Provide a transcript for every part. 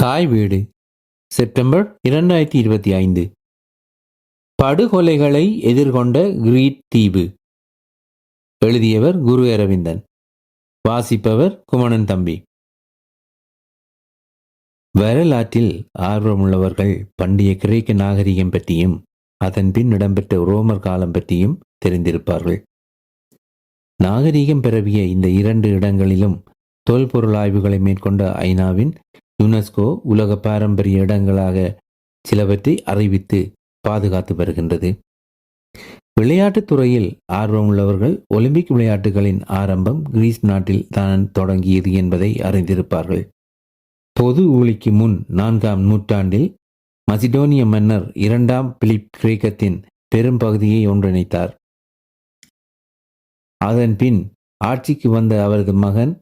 தாய் வீடு. செப்டம்பர் இரண்டாயிரத்தி இருபத்தி ஐந்து. படுகொலைகளை எதிர்கொண்ட கிரீட் தீவு. எழுதியவர் குரு அரவிந்தன். வாசிப்பவர் குமணன் தம்பி. வரலாற்றில் ஆர்வமுள்ளவர்கள் பண்டைய கிரேக்க நாகரிகம் பற்றியும் அதன் பின் இடம்பெற்ற ரோமர் காலம் பற்றியும் தெரிந்திருப்பார்கள். நாகரிகம் பிறவிய இந்த இரண்டு இடங்களிலும் தொல்பொருள் ஆய்வுகளை மேற்கொண்ட ஐநாவின் யுனெஸ்கோ உலக பாரம்பரிய இடங்களாக சிலவற்றை அறிவித்து பாதுகாத்து வருகின்றது. விளையாட்டுத் துறையில் ஆர்வமுள்ளவர்கள் ஒலிம்பிக் விளையாட்டுகளின் ஆரம்பம் கிரீஸ் நாட்டில் தான் தொடங்கியது என்பதை அறிந்திருப்பார்கள். பொது ஊழிக்கு முன் நான்காம் நூற்றாண்டில் மசிடோனிய மன்னர் இரண்டாம் பிலிப் கிரேக்கத்தின் பெரும் பகுதியை ஒன்றிணைத்தார். அதன் பின் ஆட்சிக்கு வந்த அவரது மகன்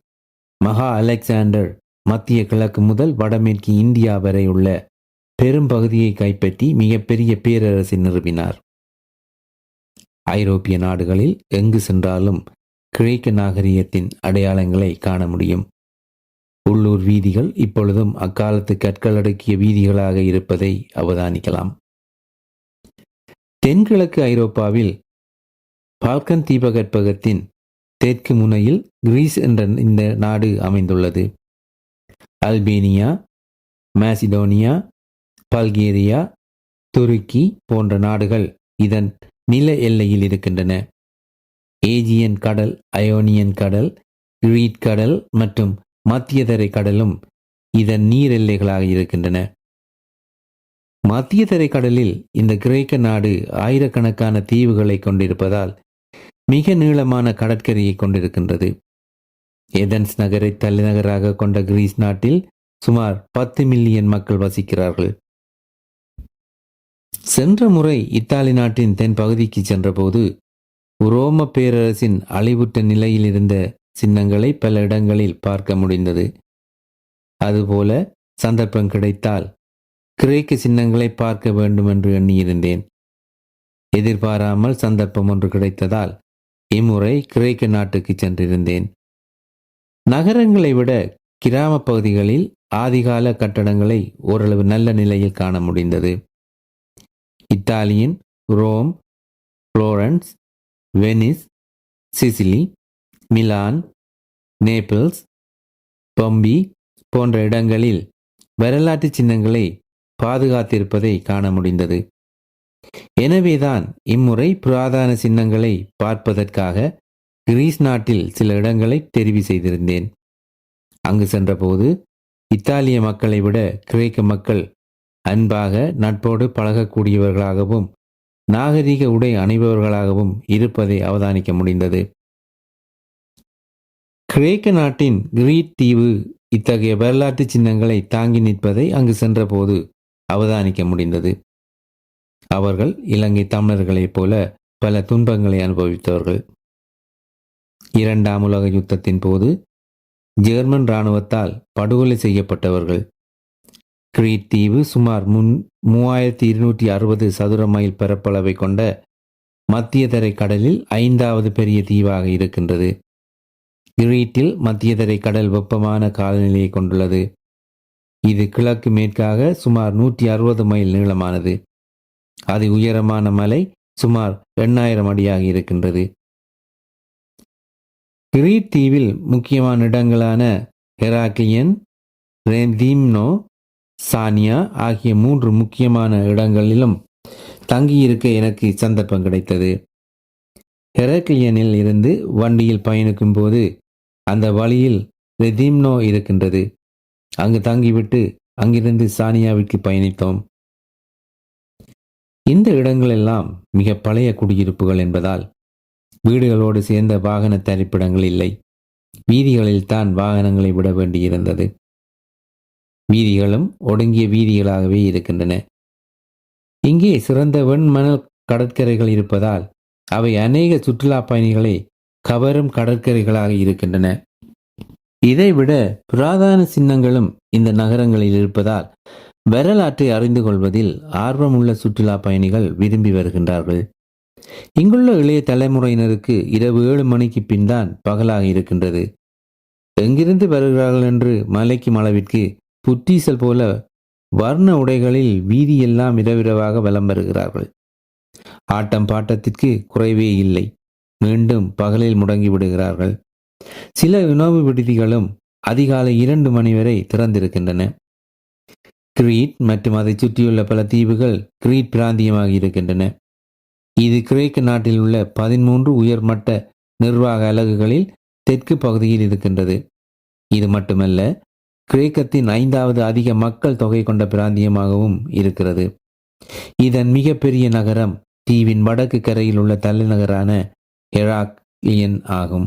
மகா அலெக்சாண்டர் மத்திய கிழக்கு முதல் வடமேற்கு இந்தியா வரை உள்ள பெரும் பகுதியை கைப்பற்றி மிகப்பெரிய பேரரசை நிறுவினார். ஐரோப்பிய நாடுகளில் எங்கு சென்றாலும் கிரேக்க நாகரிகத்தின் அடையாளங்களை காண முடியும். உள்ளூர் வீதிகள் இப்பொழுதும் அக்காலத்து கற்கள் அடக்கிய வீதிகளாக இருப்பதை அவதானிக்கலாம். தென்கிழக்கு ஐரோப்பாவில் பால்கன் தீபகற்பகத்தின் தெற்கு முனையில் கிரீஸ் என்ற இந்த நாடு அமைந்துள்ளது. அல்பேனியா மாசிடோனியா பல்கேரியா துருக்கி போன்ற நாடுகள் இதன் நில எல்லையில் இருக்கின்றன. ஏஜியன் கடல் அயோனியன் கடல் கிரீட் கடல் மற்றும் மத்தியதரை கடலும் இதன் நீர் எல்லைகளாக இருக்கின்றன. மத்தியதரை கடலில் இந்த கிரேக்க நாடு ஆயிரக்கணக்கான தீவுகளை கொண்டிருப்பதால் மிக நீளமான கடற்கரையை கொண்டிருக்கின்றது. ஏதன்ஸ் நகரை தலைநகராக கொண்ட கிரீஸ் நாட்டில் சுமார் பத்து மில்லியன் மக்கள் வசிக்கிறார்கள். சென்ற முறை இத்தாலி நாட்டின் தென் பகுதிக்கு சென்றபோது உரோம பேரரசின் அழிவுற்ற நிலையில் இருந்த சின்னங்களை பல இடங்களில் பார்க்க முடிந்தது. அதுபோல சந்தர்ப்பம் கிடைத்தால் கிரேக்க சின்னங்களை பார்க்க வேண்டும் என்று எண்ணியிருந்தேன். எதிர்பாராமல் சந்தர்ப்பம் ஒன்று கிடைத்ததால் இம்முறை கிரேக்க நாட்டுக்கு சென்றிருந்தேன். நகரங்களை விட கிராம பகுதிகளில் ஆதிகால கட்டடங்களை ஓரளவு நல்ல நிலையில் காண முடிந்தது. இத்தாலியின் Rome Florence Venice Sicily Milan Naples bumpy போன்ற இடங்களில் வரலாற்று சின்னங்களை பாதுகாத்திருப்பதை காண முடிந்தது. எனவேதான் இம்முறை புராதன சின்னங்களை பார்ப்பதற்காக கிரீஸ் நாட்டில் சில இடங்களை தெரிவு செய்திருந்தேன். அங்கு சென்றபோது இத்தாலிய மக்களை விட கிரேக்க மக்கள் அன்பாக நட்போடு பழகக்கூடியவர்களாகவும் நாகரிக உடை அணிபவர்களாகவும் இருப்பதை அவதானிக்க முடிந்தது. கிரேக்க நாட்டின் கிரீட் தீவு இத்தகைய வரலாற்று சின்னங்களை தாங்கி நிற்பதை அங்கு சென்றபோது அவதானிக்க முடிந்தது. அவர்கள் இலங்கை தமிழர்களைப் போல பல துன்பங்களை அனுபவித்தவர்கள். இரண்டாம் உலக யுத்தத்தின் போது ஜெர்மன் இராணுவத்தால் படுகொலை செய்யப்பட்டவர்கள். கிரீட் தீவு சுமார் முன் மூவாயிரத்தி இருநூற்றி அறுபது சதுர மைல் பரப்பளவை கொண்ட மத்தியதரை கடலில் ஐந்தாவது பெரிய தீவாக இருக்கின்றது. கிரீட்டில் மத்தியதரை கடல் வெப்பமான காலநிலையை கொண்டுள்ளது. இது கிழக்கு மேற்காக சுமார் நூற்றி அறுபது மைல் நீளமானது. அது உயரமான மலை சுமார் எண்ணாயிரம் அடியாக இருக்கின்றது. கிரீட் தீவில் முக்கியமான இடங்களான ஹெராக்லியன் ரெதீம்னோ சானியா ஆகிய மூன்று முக்கியமான இடங்களிலும் தங்கியிருக்க எனக்கு சந்தர்ப்பம் கிடைத்தது. ஹெரக்லியனில் இருந்து வண்டியில் பயணிக்கும் போது அந்த வழியில் ரெதீம்னோ இருக்கின்றது. அங்கு தங்கிவிட்டு அங்கிருந்து சானியாவிற்கு பயணித்தோம். இந்த இடங்களெல்லாம் மிக பழைய குடியிருப்புகள் என்பதால் வீடுகளோடு சேர்ந்த வாகன தரிப்பிடங்கள் இல்லை. வீதிகளில் தான் வாகனங்களை விட வேண்டியிருந்தது. வீதிகளும் ஒடுங்கிய வீதிகளாகவே இருக்கின்றன. இங்கே சிறந்த வெண்மணல் கடற்கரைகள் இருப்பதால் அவை அநேக சுற்றுலா பயணிகளை கவரும் கடற்கரைகளாக இருக்கின்றன. இதைவிட புராதன சின்னங்களும் இந்த நகரங்களில் இருப்பதால் வரலாற்றை அறிந்து கொள்வதில் ஆர்வமுள்ள சுற்றுலா பயணிகள் விரும்பி வருகின்றார்கள். இங்குள்ள இளைய தலைமுறையினருக்கு இரவு ஏழு மணிக்கு பின் தான் பகலாக இருக்கின்றது. எங்கிருந்து வருகிறார்கள் என்று மலைக்கும் அளவிற்கு புத்தீசல் போல வர்ண உடைகளில் வீதியெல்லாம் இரவிரவாக வலம் வருகிறார்கள். ஆட்டம் பாட்டத்திற்கு குறைவே இல்லை. மீண்டும் பகலில் முடங்கி விடுகிறார்கள். சில உணவு விடுதிகளும் அதிகாலை இரண்டு மணி வரை திறந்திருக்கின்றன. கிரீட் மற்றும் அதை சுற்றியுள்ள பல தீவுகள் கிரீட் பிராந்தியமாக இருக்கின்றன. இது கிரேக்க நாட்டில் உள்ள பதிமூன்று உயர்மட்ட நிர்வாக அலகுகளில் தெற்கு பகுதியில் இருக்கின்றது. இது மட்டுமல்ல கிரேக்கத்தின் ஐந்தாவது அதிக மக்கள் தொகை கொண்ட பிராந்தியமாகவும் இருக்கிறது. இதன் மிகப்பெரிய நகரம் தீவின் வடக்கு கரையில் உள்ள தலைநகரான ஹெராக்லியன் ஆகும்.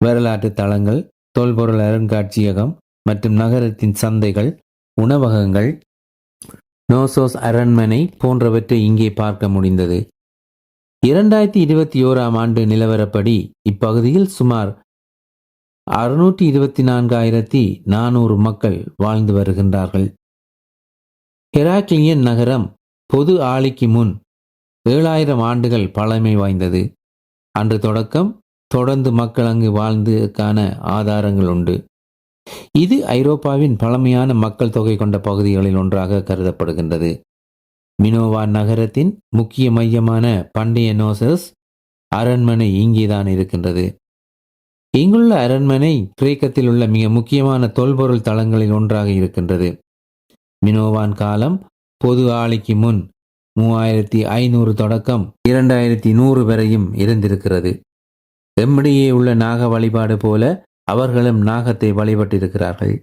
வரலாற்று தளங்கள் தொல்பொருள் அருங்காட்சியகம் மற்றும் நகரத்தின் சந்தைகள் உணவகங்கள் நோசோஸ் அரண்மனை போன்றவற்றை இங்கே பார்க்க முடிந்தது. இரண்டாயிரத்தி இருபத்தி ஓராம் ஆண்டு நிலவரப்படி இப்பகுதியில் சுமார் அறுநூற்றி இருபத்தி நான்காயிரத்தி நானூறு மக்கள் வாழ்ந்து வருகின்றார்கள். ஹெராக்லியன் நகரம் பொது ஆளிக்கு முன் ஏழாயிரம் ஆண்டுகள் பழமை வாய்ந்தது. அன்று தொடக்கம் தொடர்ந்து மக்கள் அங்கு வாழ்ந்ததற்கான ஆதாரங்கள் உண்டு. இது ஐரோப்பாவின் பழமையான மக்கள் தொகை கொண்ட பகுதிகளில் ஒன்றாக கருதப்படுகின்றது. மினோவா நகரத்தின் முக்கிய மையமான பண்டைய நோசஸ் அரண்மனை இங்கேதான் இருக்கின்றது. இங்குள்ள அரண்மனை கிரேக்கத்தில் உள்ள மிக முக்கியமான தொல்பொருள் தளங்களில் ஒன்றாக இருக்கின்றது. மினோவான் காலம் பொது ஆலைக்கு முன் மூவாயிரத்தி ஐநூறு தொடக்கம் இரண்டாயிரத்தி நூறு வரையும் இருந்திருக்கிறது. எம்மிடையே உள்ள நாக வழிபாடு போல அவர்களும் நாகத்தை வழிபட்டிருக்கிறார்கள்.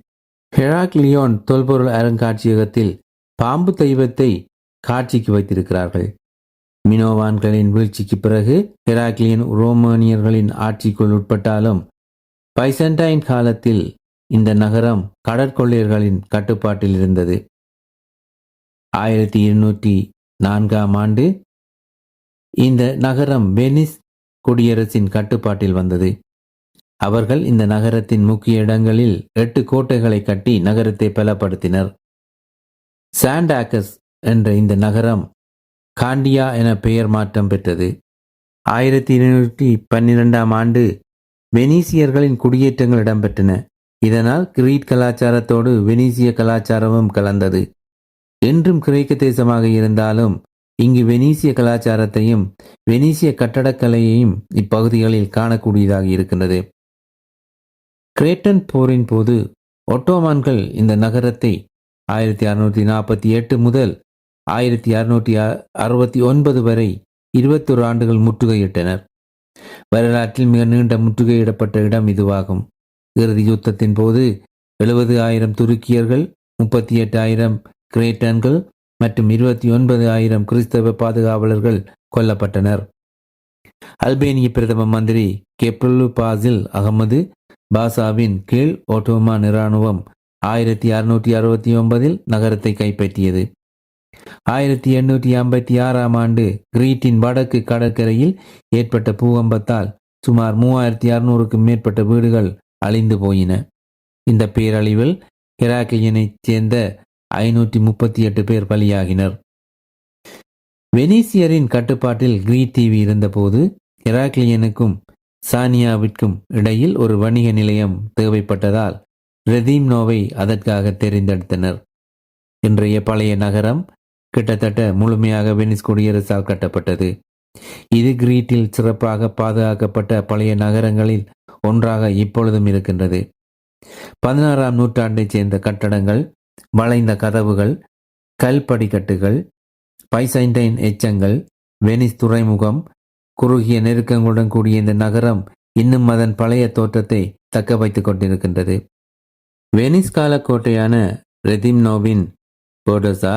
ஹெராக்லியோன் தொல்பொருள் அருங்காட்சியகத்தில் பாம்பு தெய்வத்தை காட்சிக்கு வைத்திருக்கிறார்கள். மினோவான்களின் வீழ்ச்சிக்கு பிறகு ஹெராக்லியன் ரோமானியர்களின் ஆட்சிக்குள் உட்பட்டாலும் பைசன்டைன் காலத்தில் இந்த நகரம் கடற்கொள்ளையர்களின் கட்டுப்பாட்டில் இருந்தது. ஆயிரத்தி இருநூற்றி நான்காம் ஆண்டு இந்த நகரம் வெனிஸ் குடியரசின் கட்டுப்பாட்டில் வந்தது. அவர்கள் இந்த நகரத்தின் முக்கிய இடங்களில் எட்டு கோட்டைகளை கட்டி நகரத்தை பலப்படுத்தினர். சாண்டாக்கஸ் என்ற இந்த நகரம் காண்டியா என பெயர் மாற்றம் பெற்றது. ஆயிரத்தி இருநூற்றி பன்னிரெண்டாம் ஆண்டு வெனீசியர்களின் குடியேற்றங்கள் இடம்பெற்றன. இதனால் கிரீட் கலாச்சாரத்தோடு வெனீசிய கலாச்சாரமும் கலந்தது. என்றும் கிரேக்க தேசமாக இருந்தாலும் இங்கு வெனீசிய கலாச்சாரத்தையும் வெனீசிய கட்டடக்கலையையும் இப்பகுதிகளில் காணக்கூடியதாக இருக்கின்றது. கிரேட்டன் போரின் போது ஒட்டோமான்கள் இந்த நகரத்தை ஆயிரத்தி அறுநூற்றி நாற்பத்தி எட்டு முதல் ஆயிரத்தி அறுநூற்றி அறுபத்தி ஒன்பது வரை இருபத்தொரு ஆண்டுகள் முற்றுகையிட்டனர். வரலாற்றில் மிக நீண்ட முற்றுகையிடப்பட்ட இடம் இதுவாகும். இறுதி யுத்தத்தின் போது எழுபது ஆயிரம் துருக்கியர்கள் முப்பத்தி எட்டு ஆயிரம் கிரேட்டன்கள் மற்றும் இருபத்தி ஒன்பது ஆயிரம் கிறிஸ்தவ பாதுகாவலர்கள் கொல்லப்பட்டனர். அல்பேனிய பிரதம மந்திரி கெப்ரலு பாசில் அகமது பாசாவின் கீழ் ஓட்டோமான் இராணுவம் ஆயிரத்தி அறுநூற்றி அறுபத்தி ஒன்பதில் நகரத்தை கைப்பற்றியது. ஆயிரத்தி எண்ணூற்றி ஐம்பத்தி ஆறாம் ஆண்டு கிரீட்டின் வடக்கு கடற்கரையில் ஏற்பட்ட பூகம்பத்தால் சுமார் மூவாயிரத்தி அறுநூறுக்கும் மேற்பட்ட வீடுகள் அழிந்து போயின. இந்த பேரழிவில் ஹெராக்லியனைச் சேர்ந்த ஐநூற்றி முப்பத்தி எட்டு பேர் பலியாகினர். வெனீசியரின் கட்டுப்பாட்டில் கிரீட் தீவு இருந்தபோது ஹெராக்லியனுக்கும் சானியாவிற்கும் இடையில் ஒரு வணிக நிலையம் தேவைப்பட்டதால் ரெதீம்னோவை அதற்காக தெரிந்தெடுத்தனர். இன்றைய பழைய நகரம் கிட்டத்தட்ட முழுமையாக வெனிஸ் குடியரசால் கட்டப்பட்டது. இது கிரீட்டில் சிறப்பாக பாதுகாக்கப்பட்ட பழைய நகரங்களில் ஒன்றாக இப்பொழுதும் இருக்கின்றது. பதினாறாம் நூற்றாண்டைச் சேர்ந்த கட்டடங்கள் வளைந்த கதவுகள் கல் படிக்கட்டுகள் பைசைண்டைன் எச்சங்கள் வெனிஸ் துறைமுகம் குறுகிய நெருக்கங்களுடன் கூடிய இந்த நகரம் இன்னும் அதன் பழைய தோற்றத்தை தக்க வைத்துக் கொண்டிருக்கின்றது. வெனிஸ் கால கோட்டையான ரெதிம்னோவின் போடோசா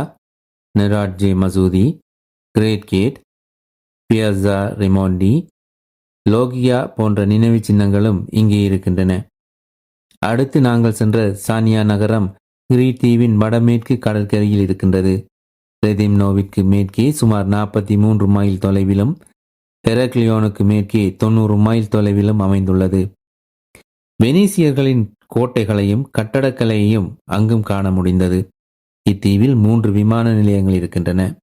நெராட்ஜே மசூதி கிரேட் கேட் பியர்சா ரிமோண்டி லோகியா போன்ற நினைவு சின்னங்களும் இங்கே இருக்கின்றன. அடுத்து நாங்கள் சென்ற சானியா நகரம் கிரீட் தீவின் வடமேற்கு கடற்கரையில் இருக்கின்றது. ரெதிம்னோவிற்கு மேற்கே சுமார் நாற்பத்தி மூன்று மைல் தொலைவிலும் ஹெரக்லியோனுக்கு மேற்கே தொண்ணூறு மைல் தொலைவிலும் அமைந்துள்ளது. வெனீசியர்களின் கோட்டைகளையும் கட்டடக்கலையையும் அங்கும் காண முடிந்தது. இத்தீவில் மூன்று விமான நிலையங்கள் இருக்கின்றன.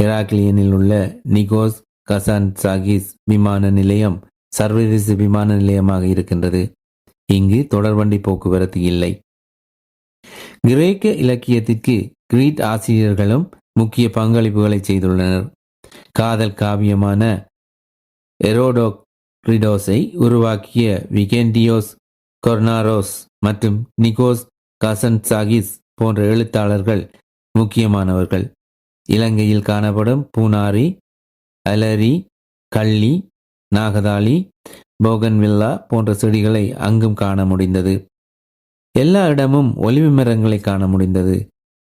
ஹெராக்லியனில் உள்ள நிகோஸ் கசான் சாகிஸ் விமான நிலையம் சர்வதேச விமான நிலையமாக இருக்கின்றது. இங்கு தொடர்வண்டி போக்குவரத்து இல்லை. கிரேக்க இலக்கியத்திற்கு கிரீட் ஆசிரியர்களும் முக்கிய பங்களிப்புகளை செய்துள்ளனர். காதல் காவியமான எரோடோக்ரிடோஸை உருவாக்கிய விகேண்டியோஸ் கொர்னாரோஸ் மற்றும் நிகோஸ் கசன்சாகிஸ் போன்ற எழுத்தாளர்கள் முக்கியமானவர்கள். இலங்கையில் காணப்படும் பூனாரி அலரி கள்ளி நாகதாளி போகன்வில்லா போன்ற செடிகளை அங்கும் காண முடிந்தது. எல்லா இடமும் ஒலிவு மரங்களை காண முடிந்தது.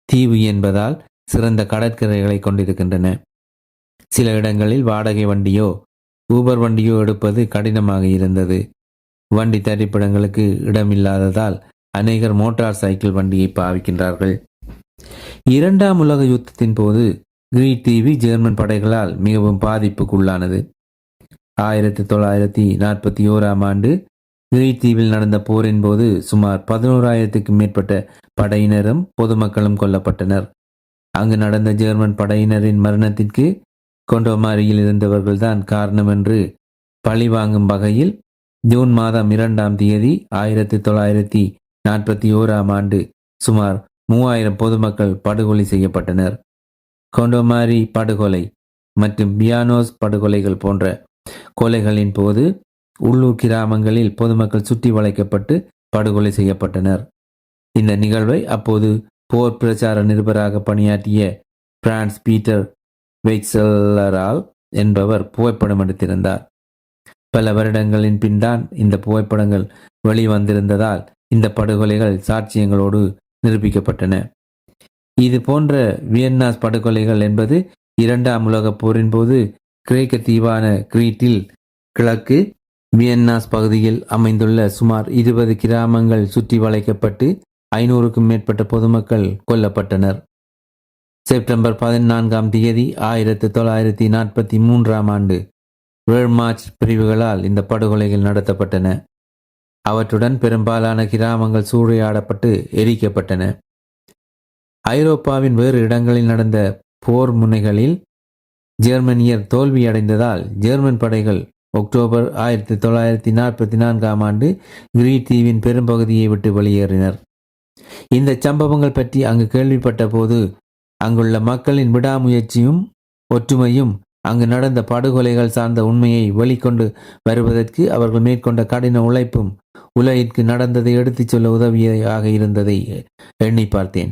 தீவு என்பதால் சிறந்த கடற்கரைகளை கொண்டிருக்கின்றன. சில இடங்களில் வாடகை வண்டியோ ஊபர் வண்டியோ எடுப்பது கடினமாக இருந்தது. வண்டி தரிப்பிடங்களுக்கு இடமில்லாததால் அநேகர் மோட்டார் சைக்கிள் வண்டியை பாவிக்கின்றார்கள். இரண்டாம் உலக யுத்தத்தின் போது கிரீட் தீவி ஜெர்மன் படைகளால் மிகவும் பாதிப்புக்குள்ளானது. ஆயிரத்தி தொள்ளாயிரத்தி நாற்பத்தி ஓராம் ஆண்டு கிரீட் தீவில் நடந்த போரின் போது சுமார் பதினோராயிரத்துக்கும் மேற்பட்ட படையினரும் பொதுமக்களும் கொல்லப்பட்டனர். அங்கு நடந்த ஜெர்மன் படையினரின் மரணத்திற்கு கொண்டோமாரியில் இருந்தவர்கள்தான் காரணம் என்று பழி வாங்கும் வகையில் ஜூன் மாதம் இரண்டாம் தேதி ஆயிரத்தி தொள்ளாயிரத்தி நாற்பத்தி ஓராம் ஆண்டு சுமார் மூவாயிரம் பொதுமக்கள் படுகொலை செய்யப்பட்டனர். கொண்டோமாரி படுகொலை மற்றும் பியானோஸ் படுகொலைகள் போன்ற கொலைகளின் போது உள்ளூர் கிராமங்களில் பொதுமக்கள் சுற்றி வளைக்கப்பட்டு படுகொலை செய்யப்பட்டனர். இந்த நிகழ்வை அப்போது போர் பிரச்சார நிருபராக பணியாற்றிய பிரான்ஸ் பீட்டர் வெக்சலரால் என்பவர் புகைப்படம் எடுத்திருந்தார். பல வருடங்களின் பின்தான் இந்த புகைப்படங்கள் வெளிவந்திருந்ததால் இந்த படுகொலைகள் சாட்சியங்களோடு நிரூபிக்கப்பட்டன. இது போன்ற வியன்னாஸ் படுகொலைகள் என்பது இரண்டாம் உலகப் போரின் போது கிரேக்க தீவான கிரீட்டில் கிழக்கு வியன்னாஸ் பகுதியில் அமைந்துள்ள சுமார் இருபது கிராமங்கள் சுற்றி வளைக்கப்பட்டு ஐநூறுக்கும் மேற்பட்ட பொதுமக்கள் கொல்லப்பட்டனர். செப்டம்பர் பதினான்காம் தேதி ஆயிரத்தி தொள்ளாயிரத்தி நாற்பத்தி மூன்றாம் ஆண்டு வேர்மார்ச் பிரிவுகளால் இந்த படுகொலைகள் நடத்தப்பட்டன. அவற்றுடன் பெரும்பாலான கிராமங்கள் சூறையாடப்பட்டு எரிக்கப்பட்டன. ஐரோப்பாவின் வேறு இடங்களில் நடந்த போர் முனைகளில் ஜெர்மனியர் தோல்வியடைந்ததால் ஜெர்மன் படைகள் அக்டோபர் ஆயிரத்தி தொள்ளாயிரத்தி நாற்பத்தி நான்காம் ஆண்டு கிரீட் தீவின் பெரும்பகுதியை விட்டு வெளியேறினர். இந்த சம்பவங்கள் பற்றி அங்கு கேள்விப்பட்ட போது அங்குள்ள மக்களின் விடாமுயற்சியும் ஒற்றுமையும் அங்கு நடந்த படுகொலைகள் சார்ந்த உண்மையை வெளிக்கொண்டு வருவதற்கு அவர்கள் மேற்கொண்ட கடின உழைப்பும் உலகிற்கு நடந்ததை எடுத்துச் சொல்ல உதவியாக இருந்ததை எண்ணி பார்த்தேன்.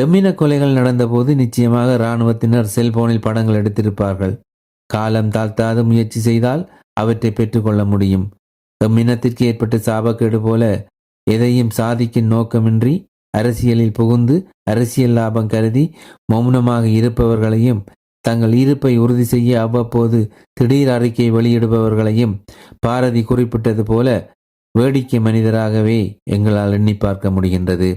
எம்மின கொலைகள் நடந்தபோது நிச்சயமாக இராணுவத்தினர் செல்போனில் படங்கள் எடுத்திருப்பார்கள். காலம் தாழ்த்தாத முயற்சி செய்தால் அவற்றை பெற்றுக்கொள்ள முடியும். எம்மினத்திற்கு ஏற்பட்ட சாபக்கேடு போல எதையும் சாதிக்கும் நோக்கமின்றி அரசியலில் புகுந்து அரசியல் லாபம் கருதி மௌனமாக இருப்பவர்களையும் தங்கள் இருப்பை உறுதி செய்ய அவ்வப்போது திடீர் அறிக்கை வெளியிடுபவர்களையும் பாரதி குறிப்பிட்டது போல வேடிக்கை மனிதராகவே எங்களால் எண்ணி பார்க்க முடிகின்றது.